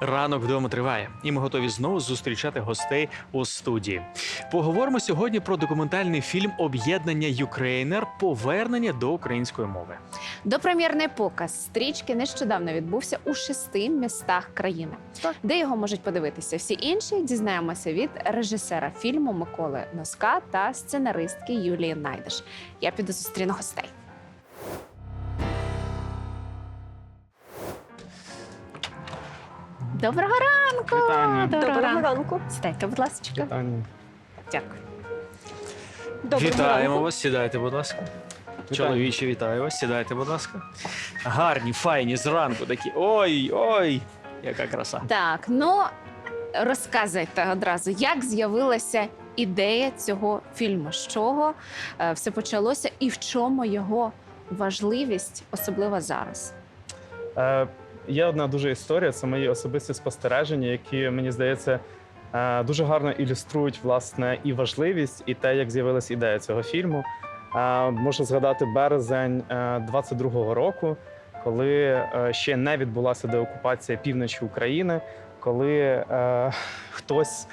Ранок вдома триває, і ми готові знову зустрічати гостей у студії. Поговоримо сьогодні про документальний фільм Об'єднання Юкрейнер Повернення до української мови. Допрем'єрний показ стрічки нещодавно відбувся у шести містах країни. Так. Де його можуть подивитися всі інші, дізнаємося від режисера фільму Миколи Носка та сценаристки Юлії Найдеш. Я піду зустріну гостей. Доброго ранку! Вітання. Доброго, Доброго ранку. Сідайте, будь ласка. Дякую. Доброго Вітаємо ранку. вас, сідайте, будь ласка. Чоловіче, вітаю вас, сідайте, будь ласка. Гарні, файні, зранку такі. Ой, ой, яка краса. Так, ну розказуйте одразу, як з'явилася ідея цього фільму, з чого е, все почалося і в чому його важливість, особливо зараз. Е, є одна дуже історія, це мої особисті спостереження, які, мені здається, е, дуже гарно ілюструють власне і важливість, і те, як з'явилася ідея цього фільму. Е, можу згадати березень е, 22-го року, коли е, ще не відбулася деокупація півночі України, коли е, хтось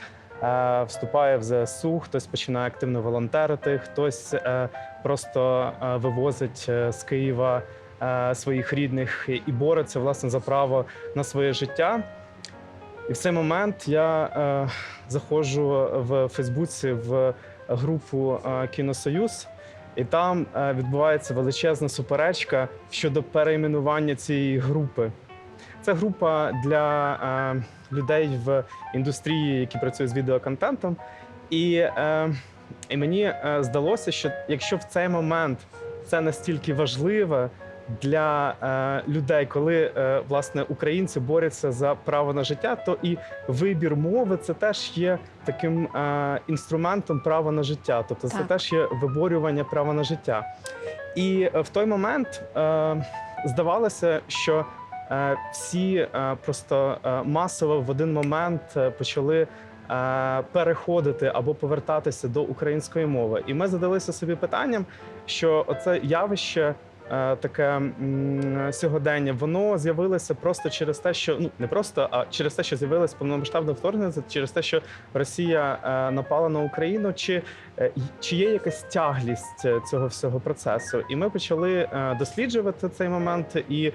е, вступає в ЗСУ, хтось починає активно волонтерити, хтось е, просто е, вивозить е, з Києва е, своїх рідних і бореться власне за право на своє життя. І в цей момент я е, заходжу в Фейсбуці в групу е, Кіносоюз, і там е, відбувається величезна суперечка щодо перейменування цієї групи. Це група для е, людей в індустрії, які працюють з відеоконтентом. І, е, і мені е, здалося, що якщо в цей момент це настільки важливе для е, людей, коли е, власне українці борються за право на життя, то і вибір мови це теж є таким е, інструментом права на життя. Тобто це теж є виборювання права на життя. І е, в той момент е, здавалося, що е, всі е, просто е, масово в один момент е, почали. е, Переходити або повертатися до української мови, і ми задалися собі питанням, що оце явище таке сьогодення, воно з'явилося просто через те, що ну не просто, а через те, що з'явилось повномасштабне вторгнення, через те, що Росія е, напала на Україну, чи, е, чи є якась тяглість е, цього всього процесу? І ми почали е, досліджувати цей момент і.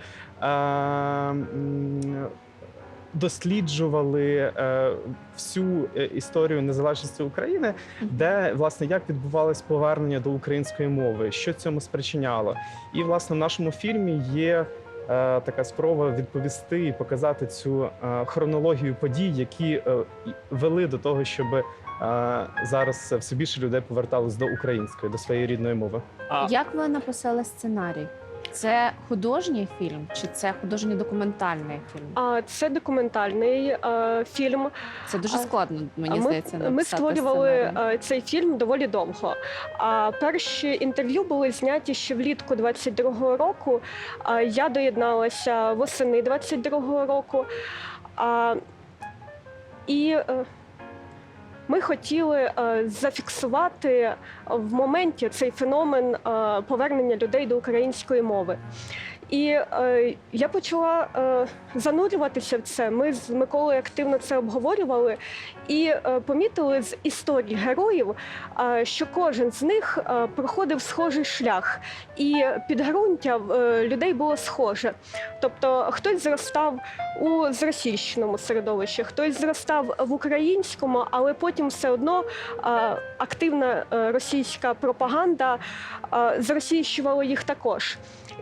Досліджували е, всю е, історію незалежності України, де власне як відбувалось повернення до української мови, що цьому спричиняло. І власне в нашому фільмі є е, така спроба відповісти і показати цю е, хронологію подій, які е, вели до того, щоб е, зараз все більше людей поверталось до української, до своєї рідної мови. А Як ви написали сценарій? Це художній фільм чи це художньо-документальний фільм? А це документальний е, фільм. Це дуже складно, мені ми, здається. ми створювали сценарій. е, цей фільм доволі довго. А перші інтерв'ю були зняті ще влітку 22-го року. А я доєдналася восени 22-го року. А, і е, ми хотіли е, зафіксувати в моменті цей феномен е, повернення людей до української мови. І е, я почала е, занурюватися в це. Ми з Миколою активно це обговорювали і е, помітили з історій героїв, е, що кожен з них е, проходив схожий шлях, і підґрунтя е, людей було схоже. Тобто хтось зростав у зросійщеному середовищі, хтось зростав в українському, але потім все одно е, активна е, російська пропаганда е, зросійщувала їх також.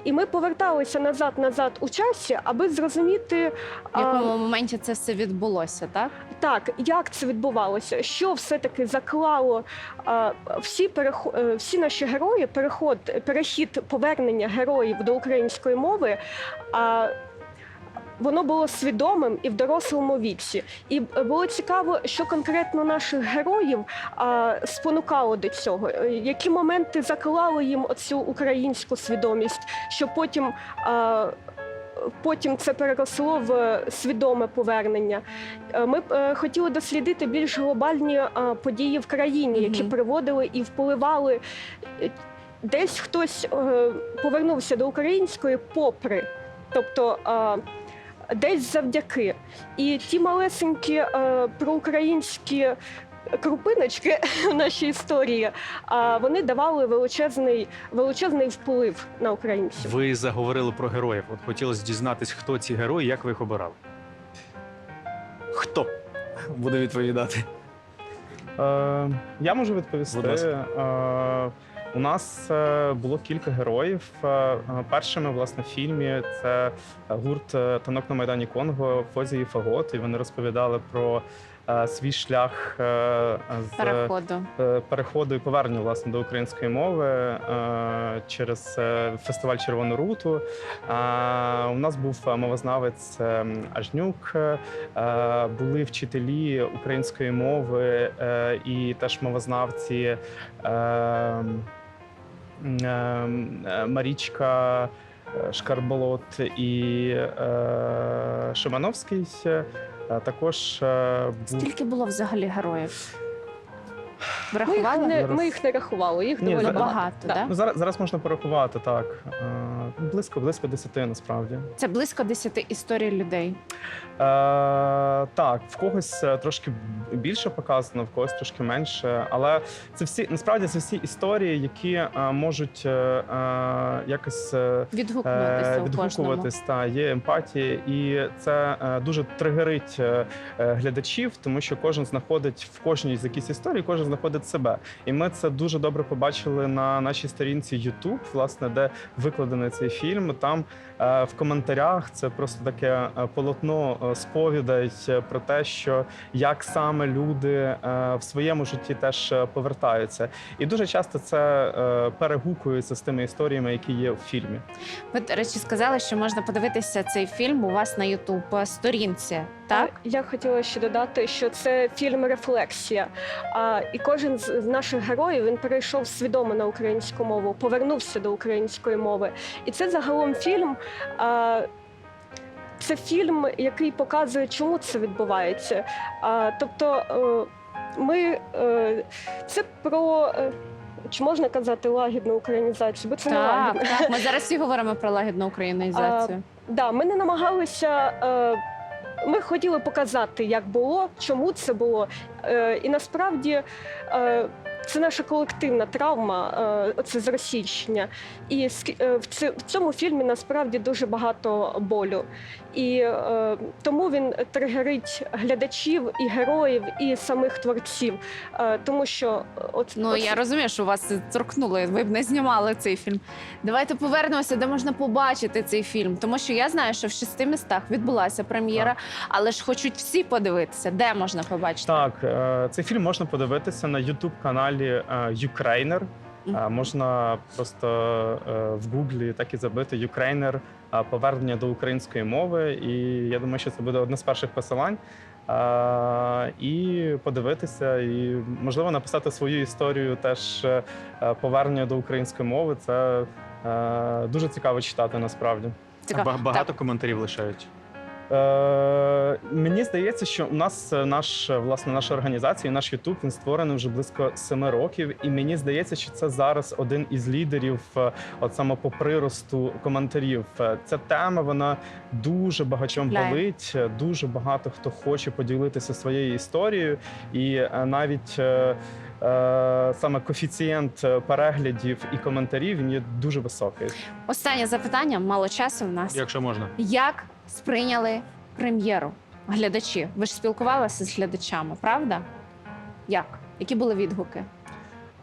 І ми поверталися назад-назад у часі, аби зрозуміти, В а, якому моменті це все відбулося, так? так, як це відбувалося, що все-таки заклало а, всі перехо... е, всі наші герої, переход, перехід повернення героїв до української мови. А, Воно було свідомим і в дорослому віці, і було цікаво, що конкретно наших героїв а, спонукало до цього, е, які моменти заклали їм оцю українську свідомість, що потім а, потім це переросло в свідоме повернення. Е, Ми б е, хотіли дослідити більш глобальні е, події в країні, які приводили і впливали. Е, Десь хтось е, повернувся до української попри, тобто. Е, десь завдяки. І ті малесенькі е, проукраїнські крупиночки в нашій історії, а вони давали величезний, величезний вплив на українців. Ви заговорили про героїв. От хотілося дізнатись, хто ці герої, як ви їх обирали. Хто буде відповідати? Е, я можу відповісти. Будь ласка. Е, у нас е, було кілька героїв. Е, е, першими, власне, в фільмі це гурт танок на Майдані Конго Фозі і Фагот. І вони розповідали про свій шлях з Переходу. переходу і повернення власне до української мови через фестиваль Червону руту. У нас був мовознавець Ажнюк, були вчителі української мови і теж мовознавці. Марічка е, Шкарболот і е, Шимановський. Е, Також е, був Скільки було взагалі героїв? Ми їх, не, ми їх не рахували, їх Ні, доволі за- Багато, Да. Ну, зараз, зараз можна порахувати так. Е, близько, близько 10 насправді. Це близько 10 історій людей. Е, так, в когось е, трошки більше показано, в когось трошки менше. Але це всі насправді це всі історії, які е, можуть е, е, якось е, Відгукнутися е, відгукуватись. Та є емпатія, і це е, дуже тригерить е, глядачів, тому що кожен знаходить в кожній з якійсь історії, кожен знаходить себе. І ми це дуже добре побачили на нашій сторінці YouTube, власне, де викладений цей фільм. Там е, в коментарях це просто таке е, полотно е, сповідей про те, що як саме люди е, в своєму житті теж повертаються. І дуже часто це е, перегукується з тими історіями, які є в фільмі. Ви, до речі, сказали, що можна подивитися цей фільм у вас на Ютуб сторінці. Так? Я хотіла ще додати, що це фільм рефлексія. А, і кожен з з наших героїв він перейшов свідомо на українську мову, повернувся до української мови. І це загалом фільм. А, це фільм, який показує, чому це відбувається. А, тобто, е, ми е, це про. е, Чи можна казати лагідну українізацію? Бо це не Так, лагідно. так. Ми зараз всі говоримо про лагідну українізацію. Да, ми не намагалися. Е, ми хотіли показати, як було, чому це було. Е, і насправді е, це наша колективна травма, е, це зросійщення. І е, в цьому фільмі насправді дуже багато болю. І е, тому він тригерить глядачів і героїв, і самих творців. Е, тому що е, от, Ну от- я розумію, що вас це торкнуло. Ви б не знімали цей фільм. Давайте повернемося, де можна побачити цей фільм. Тому що я знаю, що в шести містах відбулася прем'єра, але ж хочуть всі подивитися, де можна побачити. Так, е, цей фільм можна подивитися на youtube каналі е, Е, Можна просто е, в гуглі так і забити Ukrainer е, повернення до української мови. І я думаю, що це буде одне з перших посилань. І подивитися, і можливо написати свою історію теж е, повернення до української мови. Це дуже цікаво читати насправді. Цікаво. Багато Так. коментарів лишають. Е, мені здається, що у нас е, наш е, власне наша організація, наш Ютуб він створений вже близько семи років, і мені здається, що це зараз один із лідерів, от саме по приросту коментарів. Ця тема вона дуже багатьом болить. Дуже багато хто хоче поділитися своєю історією, і навіть. Е, Саме коефіцієнт е, переглядів і коментарів він є дуже високий. Останнє запитання, мало часу в нас. Якщо можна. Як сприйняли прем'єру глядачі? Ви ж спілкувалися з глядачами, правда? Як? Які були відгуки?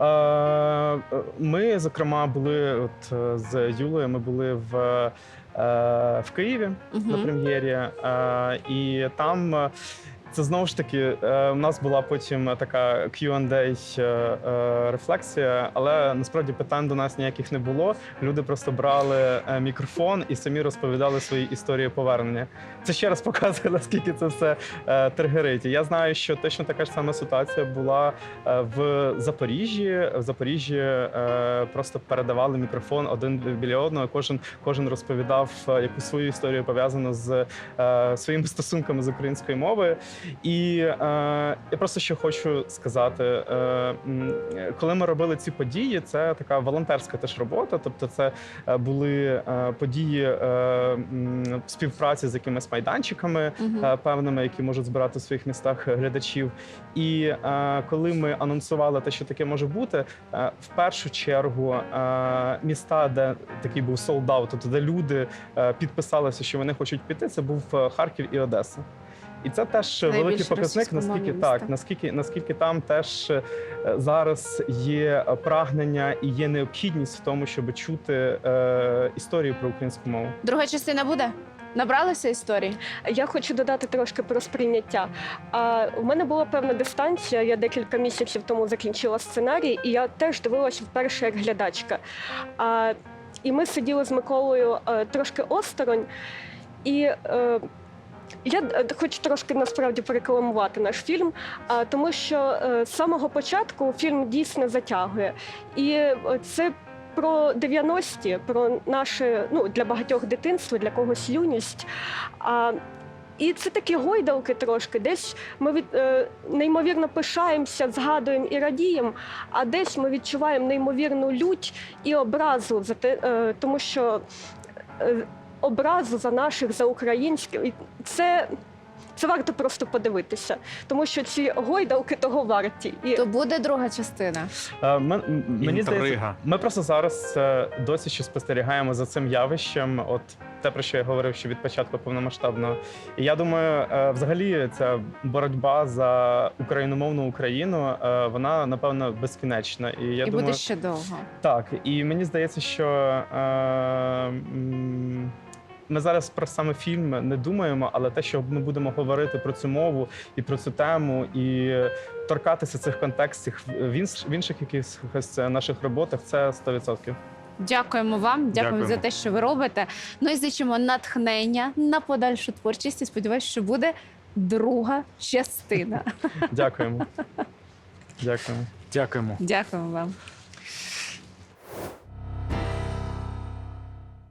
Е, Ми, зокрема, були от з Юлею. Ми були в, в Києві на прем'єрі, і там. Е, Це знову ж таки, е, у нас була потім така Q&A е, е, рефлексія, але насправді питань до нас ніяких не було. Люди просто брали е, мікрофон і самі розповідали свої історії повернення. Це ще раз показує, наскільки це все е, тригерить. Я знаю, що точно така ж сама ситуація була е, в Запоріжжі. В Запоріжжі е, просто передавали мікрофон один біля одного. Кожен кожен розповідав е, якусь свою історію пов'язану з е, своїми стосунками з українською мовою. І е, я просто ще хочу сказати: е, коли ми робили ці події, це така волонтерська теж робота. Тобто, це е, були е, події е, в співпраці з якимись майданчиками е, певними, які можуть збирати в своїх містах глядачів. І е, коли ми анонсували те, що таке може бути, е, в першу чергу е, міста, де такий був солдат, тобто де люди е, підписалися, що вони хочуть піти, це був Харків і Одеса. І це теж Найбільш великий показник, наскільки міста. так, наскільки наскільки там теж е, зараз є прагнення і є необхідність в тому, щоб чути е, історію про українську мову. Друга частина буде? Набралися історії? Я хочу додати трошки про сприйняття. А у мене була певна дистанція. Я декілька місяців тому закінчила сценарій, і я теж дивилася вперше як глядачка. А, і ми сиділи з Миколою е, трошки осторонь, і е, я е, хочу трошки насправді порекламувати наш фільм, тому що е, з самого початку фільм дійсно затягує. І е, це про 90-ті, про наше ну для багатьох дитинство, для когось юність. І це такі гойдалки трошки. Десь ми від, е, неймовірно пишаємося, згадуємо і радіємо, а десь ми відчуваємо неймовірну лють і образу за те, е, тому що образу за наших, за українських. І це, це варто просто подивитися, тому що ці гойдалки того варті. І То буде друга частина. Е, мен- м- Мені здається, Інтрига. ми просто зараз е, досі ще спостерігаємо за цим явищем. От те, про що я говорив, що від початку повномасштабного. І я думаю, е, взагалі ця боротьба за україномовну Україну, е, вона напевно безкінечна. І я і думаю, буде ще довго. так. І мені здається, що е, м, ми зараз про саме фільм не думаємо, але те, що ми будемо говорити про цю мову і про цю тему, і торкатися цих контекстів в інших якихось наших роботах, це 100%. Дякуємо вам, дякуємо, Дякуємо. за те, що ви робите. Ну і зичимо натхнення на подальшу творчість. І сподіваюся, що буде друга частина. Дякуємо. Дякуємо. Дякуємо. Дякуємо вам.